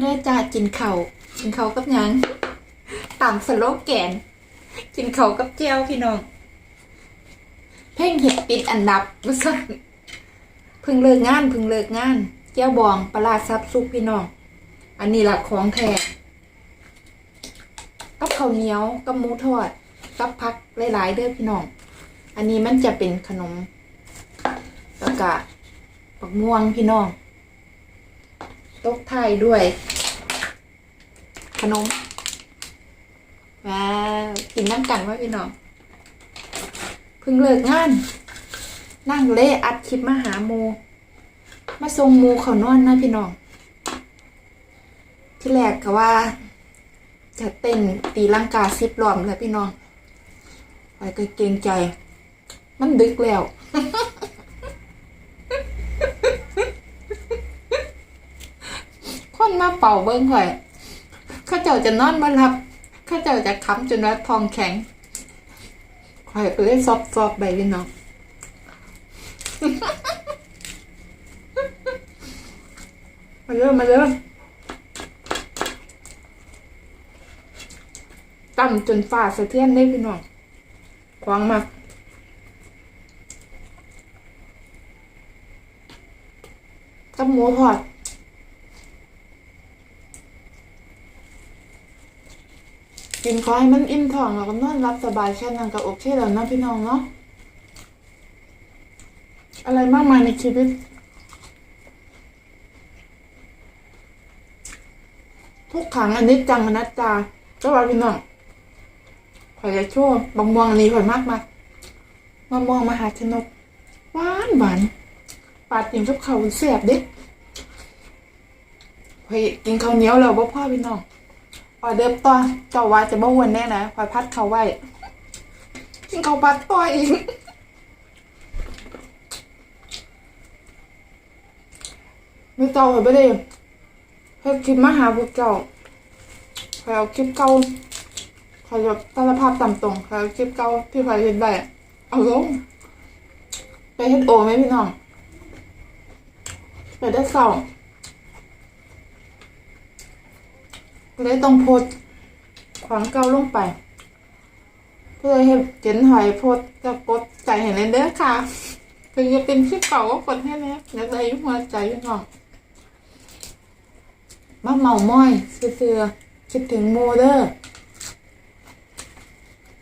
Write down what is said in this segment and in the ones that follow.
เด้จ้ากินเขาวกินเขากับยังตามสโลแกน กินเขากับเจียวพี่น้อง เพ่งเห็ดปิดอันดับมาสั่นเพิ่งเลิกงานพิ่งเลิกงานเจียวบองปลาร้าซับซุปพี่น้อง อันนี้หลักของแท้กับข้าวเหนียวกับหมูทอดกับพักหลายๆเด้อพี่น้อง อันนี้มันจะเป็นขนมแล้วก็ปักม่วงพี่น้อง ตกไทายด้วย ขนมว้าวกินน้ำกันว่าพี่น้องเพิ่งเลิกงาน นั่งเล่อัดคลิปมาหาโม มาส่งโมเขานอนนะพี่น้อง ที่แรกก็ว่า จะเต้นตีลังกาซิปรอมแล้วพี่น้องไปก็เกรงใจ มันดึกแล้ว คนมาเป่าเบิ้งข่อย ข้าเจ้าจะนอนมาหลับ ข้าเจ้าจะค้ำจนว่าทองแข็งข่อยก็เลยซอบซอบไปพี่น้องมาเริ่มมาเริ่มต่ำจนฝ่าสะเทือนได้พี่น้องควางมากกับหมูทอด กินขอให้มันอิ่มท้องแล้วก็นอนรับสบายแค่นั้นก็โอเคแล้วนะพี่น้องเนาะอะไรมากมายในชีวิต ทุกขังอันนี้จังมนัดจาก็ว่าพี่น้องข่อยจะชั่วบางม่วงอันนี้ข่อยมากมากมะม่วงมหาชนกหวานหวานปาดกินกับข้าวแซ่บด็ดข่อยกินข้าวเหนียวแล้วบ่พ่อพี่น้อง ออเดิบต่อเจ้าว่าจะบ่วนแน่นะข่อยพัดเขาไว้กินข้าวปัดต่ออีกไม่เจ้าข่อยบ่ได้เฮ็ดคลิปมาหาพวกเจ้าข่อยเอาคลิปเก่าข่อยแบบสารภาพตามตรงข่อยเอาคลิปเก่าที่ข่อยเฮ็ดได้อะเอาลงไปเฮ็ดโอไหมพี่น้องไปได้เศร้า เลยต้องโพสต์ความเก่าลงไป เพื่อให้เจนหอยโพสต์ก็กดใจเห็นเลยเด้อค่ะถึงจะเป็นคลิปเก่าก็กดให้แล้วอยากได้ยุ่หัวใจพี่น้องมาเมาม้อยเสือคิดถึงโมเดอร์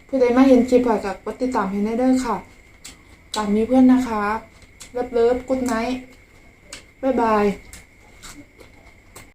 ผู้ใดมาเห็นคลิปผ่อยกับกดติดตามให้ได้เด้อค่ะ ตามมีเพื่อนนะคะเลิฟเลิฟกุ๊ดไนท์บ๊ายบาย